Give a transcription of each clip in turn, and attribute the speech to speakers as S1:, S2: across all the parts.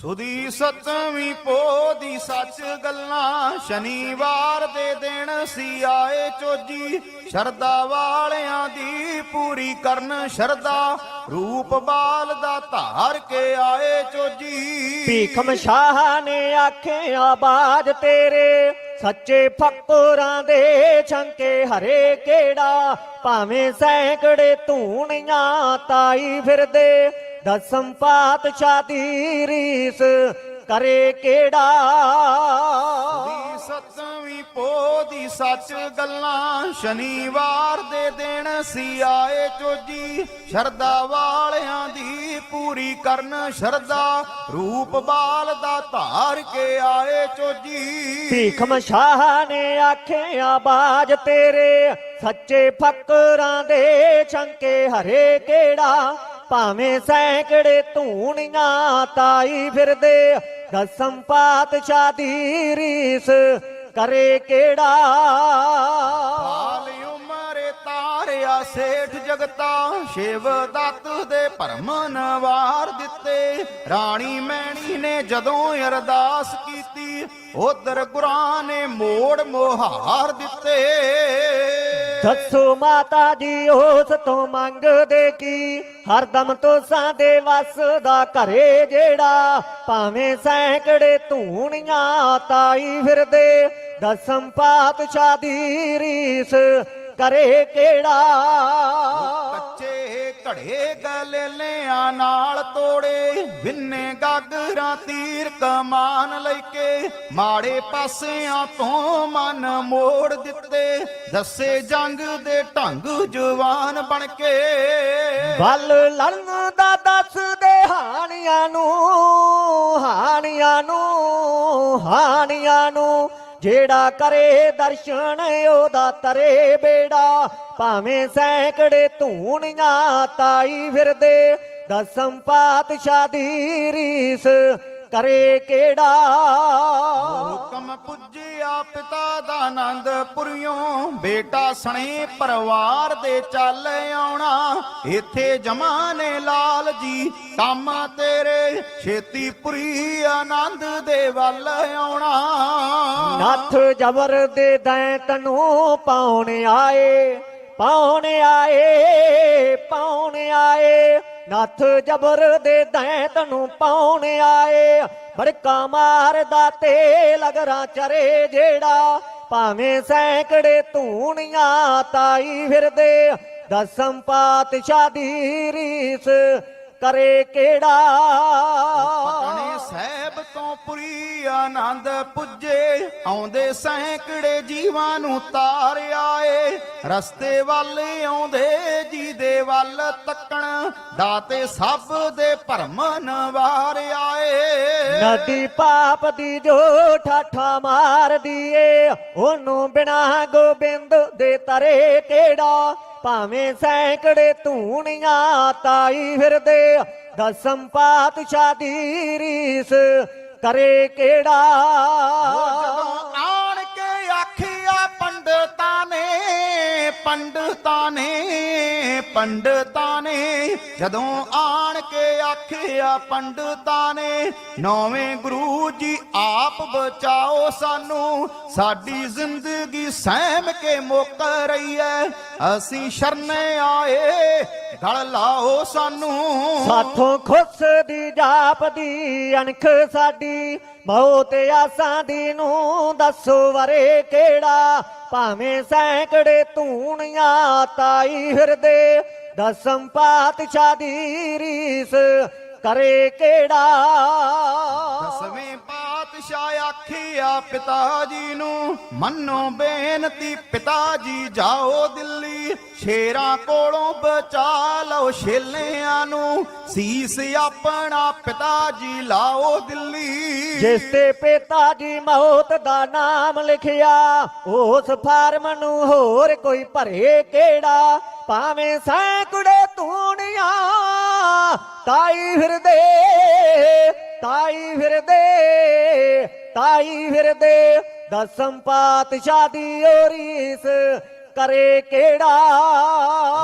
S1: ਸੁਦੀ ਸਤਵੀਂ ਪੋਦੀ ਸੱਚ ਗੱਲਾਂ ਸ਼ਨੀਵਾਰ ਦੇ ਦਿਨ ਸੀ ਆਏ ਚੋਜੀ। ਸ਼ਰਦਾ ਵਾਲਿਆਂ ਦੀ ਪੂਰੀ ਕਰਨ ਸ਼ਰਦਾ ਰੂਪ ਬਾਲ ਦਾ ਧਾਰ ਕੇ ਆਏ ਚੋਜੀ।
S2: ਭੀਖਮ ਸ਼ਾਹ ਨੇ ਆਖਿਆ, ਬਾਜ ਤੇਰੇ ਸੱਚੇ ਫਕਰਾਂ ਦੇ ਛੰਕੇ ਹਰੇ ਕਿਹੜਾ? ਭਾਵੇਂ ਸੈਂਕੜੇ ਧੂਣੀਆਂ ਤਾਈ ਫਿਰਦੇ ਦਸਮ ਪਾਤਸ਼ਾਹ ਦੀ ਰੀਸ ਕਰੇ ਕਿਹੜਾ?
S1: ਦੀ ਸਤਵੀਂ ਪੋਦੀ ਸੱਚ ਗੱਲਾਂ ਸ਼ਨੀਵਾਰ ਦੇ ਦਿਨ ਸੀ ਆਏ ਚੋਜੀ। ਸ਼ਰਦਾ ਵਾਲਿਆਂ ਦੀ ਪੂਰੀ ਕਰਨ ਸ਼ਰਦਾ ਰੂਪ ਬਾਲ ਦਾ ਧਾਰ ਕੇ ਆਏ ਚੋਜੀ।
S2: ਭੀਖਮ ਸ਼ਾਹ ਨੇ ਆਖਿਆ ਬਾਜ ਤੇਰੇ। ਸੱਚੇ ਫਕਰਾਂ ਦੇ ਛੰਕੇ ਹਰੇ ਕਿਹੜਾ? ਭਾਵੇਂ ਸੈਂਕੜੇ ਧੂਣੀਆਂ ਤਾਈ ਫਿਰਦੇ ਦਸਮ ਪਾਤਸ਼ਾਹ ਦੀ ਰੀਸ ਕਰੇ ਕਿਹੜਾ?
S1: ਹਾਲ ਉਮਰੇ ਤਾਰਿਆ ਸੇਠ ਜਗਤਾ ਸ਼ਿਵ ਦੱਤ ਦੇ ਭਰਮ ਨਵਾਰ ਦਿੱਤੇ। ਰਾਣੀ ਮੈਣੀ ਨੇ ਜਦੋਂ ਅਰਦਾਸ ਕੀਤੀ, ਉਧਰ ਗੁਰਾਂ ਨੇ ਮੋੜ ਮੋਹਾਰ ਦਿੱਤੇ।
S2: ਦੱਸੋ ਮਾਤਾ ਜੀ, ਉਸ ਤੋਂ ਮੰਗਦੇ ਕੀ? ਹਰਦਮ ਤੋਸਾਂ ਦੇ ਵਸ ਦਾ ਘਰੇ ਜਿਹੜਾ, ਭਾਵੇਂ ਸੈਂਕੜੇ ਧੂਣੀਆਂ ਤਾਈ ਫਿਰਦੇ। ਦਸਮ ਪਾਤਸ਼ਾਹ ਦੀ ਰੀਸ ਕਰੇ ਕਿਹੜਾ?
S1: ਘੜੇ ਗਲੇਲਿਆਂ ਨਾਲ ਤੋੜੇ ਵਿੰਨੇ ਗਾਗਰਾਂ ਤੀਰ ਕਮਾਨ ਲੈ ਕੇ, ਮਾੜੇ ਪਾਸਿਆਂ ਤੋਂ ਮਨ ਮੋੜ ਦਿੱਤੇ, ਦੱਸੇ ਜੰਗ ਦੇ ਢੰਗ ਜਵਾਨ ਬਣ ਕੇ।
S2: ਵੱਲ ਲੜਨ ਦਾ ਦੱਸਦੇ ਹਾਣੀਆਂ ਨੂੰ ਹਾਣੀਆਂ ਨੂੰ ਹਾਣੀਆਂ ਨੂੰ। ਜਿਹੜਾ ਕਰੇ ਦਰਸ਼ਨ, ਉਹਦਾ ਤਰੇ ਬੇੜਾ। ਭਾਵੇਂ ਸੈਂਕੜੇ ਧੂਣੀਆਂ ਤਾਈ ਫਿਰਦੇ, ਦਸਮ ਪਾਤਸ਼ਾਹ ਦੀ ਰੀਸ ਕਰੇ ਕਿਹੜਾ?
S1: ਹੁਕਮ ਪੁੱਜਿਆ ਪਿਤਾ ਦਾ ਆਨੰਦ ਪੁਰਿਓ ਬੇਟਾ ਸਣੇ ਪਰਿਵਾਰ ਦੇ ਚੱਲ ਆਉਣਾ। ਇੱਥੇ ਜਮਾਨੇ ਲਾਲ ਜੀ ਕੰਮ ਤੇਰੇ ਛੇਤੀ ਪੁਰੀ ਆਨੰਦ ਦੇ ਵੱਲ ਆਉਣਾ।
S2: ਨੱਥ ਜਬਰ ਦੇ ਦੈਂਤ ਨੂੰ ਪਾਉਣ ਆਏ ਪਾਉਣ ਆਏ ਪਾਉਣ ਆਏ। ਨੱਥ ਜਬਰ ਦੇ ਦੈਂਤ ਨੂੰ ਪਾਉਣ ਆਏ। ਬੜਕਾ ਮਾਰਦਾ ਤੇ ਲਗਰਾ ਚਰੇ ਜਿਹੜਾ। ਭਾਵੇਂ ਸੈਂਕੜੇ ਧੂਣੀਆਂ ਤਾਈ ਫਿਰਦੇ। ਦਸਮ ਪਾਤਸ਼ਾਹ ਦੀ ਰੀਸ ਕਰੇ ਕਿਹੜਾ?
S1: ਪਟਨੇ ਸਾਹਿਬ ਤੋਂ ਪੁਰੀ ਆਨੰਦ ਪੁੱਜੇ। ਆਉਂਦੇ ਸੈਂਕੜੇ ਜੀਵਾਂ ਨੂੰ ਤਾਰ ਆਏ। ਰਸਤੇ ਵੱਲ ਆਉਂਦੇ ਵੱਲ ਤੱਕਣ ਦਾਤੇ ਸਭ ਦੇ ਭਰਮ ਨਵਾਰ ਆਏ।
S2: ਨਦੀ ਪਾਪ ਦੀ ਜੋ ਠਾਠਾ ਮਾਰਦੀ ਏ ਉਹਨੂੰ ਬਿਨਾ ਗੋਬਿੰਦ ਦੇ ਤਰੇ ਕਿਹੜਾ? ਭਾਵੇਂ ਸੈਂਕੜੇ ਧੂਣੀਆਂ ਤਾਈ ਫਿਰਦੇ ਦਸਮ ਪਾਤਸ਼ਾਹ ਦੀ ਰੀਸ ਕਰੇ ਕਿਹੜਾ?
S1: ਪੰਡਤਾਂ ਨੇ ਜਦੋਂ ਆਣ ਕੇ ਆਖਿਆ ਪੰਡਤਾਂ ਨੇ ਨੌਵੇਂ ਗੁਰੂ ਜੀ ਆਪ ਬਚਾਓ ਸਾਨੂੰ, ਸਾਡੀ ਜ਼ਿੰਦਗੀ ਸਹਿਮ ਕੇ ਮੁੱਕ ਰਹੀ ਐ। ਅਸੀਂ ਸ਼ਰਨੇ ਆਏ, ਗਲ ਲਾਓ ਸਾਨੂੰ।
S2: ਸਾਥੋਂ ਖੁਸ ਦੀ ਜਾਪ ਦੀ ਅਣਖ ਸਾਡੀ ਮੌਤ ਆਸਾਂ ਦੀ ਨੂੰ ਦੱਸੋ ਵਰੇ ਕਿਹੜਾ? ਭਾਵੇਂ ਸੈਂਕੜੇ ਧੂਣੀਆਂ ਤਾਈ ਹਿਰਦੇ, ਦਸਮ ਪਾਤਸ਼ਾਹ ਦੀ ਰੀਸ ਕਰੇ ਕਿਹੜਾ?
S1: ਦਸਵੇਂ ਪਾਤਸ਼ਾਹ ਆਖਿਆ ਪਿਤਾ ਜੀ ਨੂੰ, ਮੰਨੋ ਬੇਨਤੀ, ਪਿਤਾ ਜੀ ਜਾਓ ਦਿੱਲੀ, ਸ਼ੇਰਾਂ ਕੋਲੋਂ ਬਚਾ ਲਓ ਛੇਲਿਆਂ ਨੂੰ, ਸੀਸ ਆਪਣਾ ਪਿਤਾ ਜੀ ਲਾਓ ਦਿੱਲੀ।
S2: ਜਿਸ ਤੇ ਪਿਤਾ ਜੀ ਮੌਤ ਦਾ ਨਾਮ ਲਿਖਿਆ, ਉਸ ਫਾਰਮ ਨੂੰ ਹੋਰ ਕੋਈ ਭਰੇ ਕਿਹੜਾ? ਭਾਵੇਂ ਸੈਂਕੜੇ ਧੂਣੀਆਂ ਤਾਈ ਫਿਰਦੇ ਤਾਈ ਫਿਰਦੇ ਤਾਈ ਫਿਰਦੇ ਦਸਮ ਪਾਤਸ਼ਾਹ ਦੀ ਓਰੀਸ ਕਰੇ ਕਿਹੜਾ?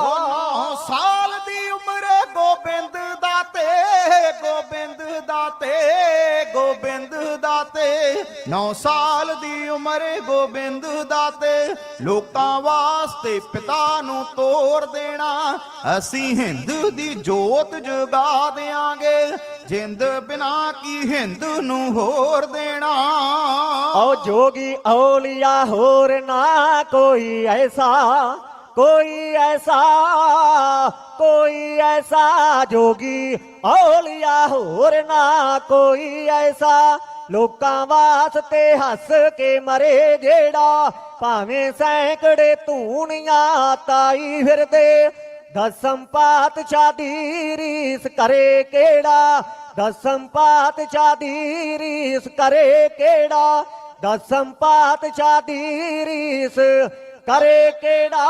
S1: ਉਹ ਨੌ ਸਾਲ ਦੀ ਉਮਰ ਗੋਬਿੰਦ ਦਾ ਤੇ ਗੋਬਿੰਦ ਦਾ ਤੇ 9 ਸਾਲ ਦੀ ਉਮਰ ਗੋਬਿੰਦ ਦਾਤੇ ਲੋਕਾਂ ਵਾਸਤੇ ਪਿਤਾ ਨੂੰ ਤੋਰ ਦੇਣਾ। ਅਸੀਂ ਹਿੰਦ ਦੀ ਜੋਤ ਜਗਾ ਦੇਾਂਗੇ ਜਿੰਦ ਬਿਨਾ ਕੀ ਹਿੰਦ ਨੂੰ ਹੋਰ ਦੇਣਾ।
S2: ਔ ਜੋਗੀ ਔਲੀਆ ਹੋਰ ਨਾ ਕੋਈ ਐਸਾ ਕੋਈ ਐਸਾ ਕੋਈ ਐਸਾ ਜੋਗੀ ਔਲੀਆ ਹੋਰ ਨਾ ਕੋਈ ਐਸਾ ਲੋਕਾਂ ਵਾਸਤੇ ਹੱਸ ਕੇ ਮਰੇ ਜਿਹੜਾ ਭਾਵੇਂ ਸੈਂਕੜੇ ਧੂਣੀਆਂ ਤਾਈ ਫਿਰਦੇ ਦਸਮ ਪਾਤਸ਼ਾਹ ਦੀ ਰੀਸ ਕਰੇ ਕਿਹੜਾ ਦਸਮ ਪਾਤਸ਼ਾਹ ਦੀ ਰੀਸ ਕਰੇ ਕਿਹੜਾ ਦਸਮ ਪਾਤਸ਼ਾਹ ਦੀ ਰੀਸ ਕਰੇ ਕਿਹੜਾ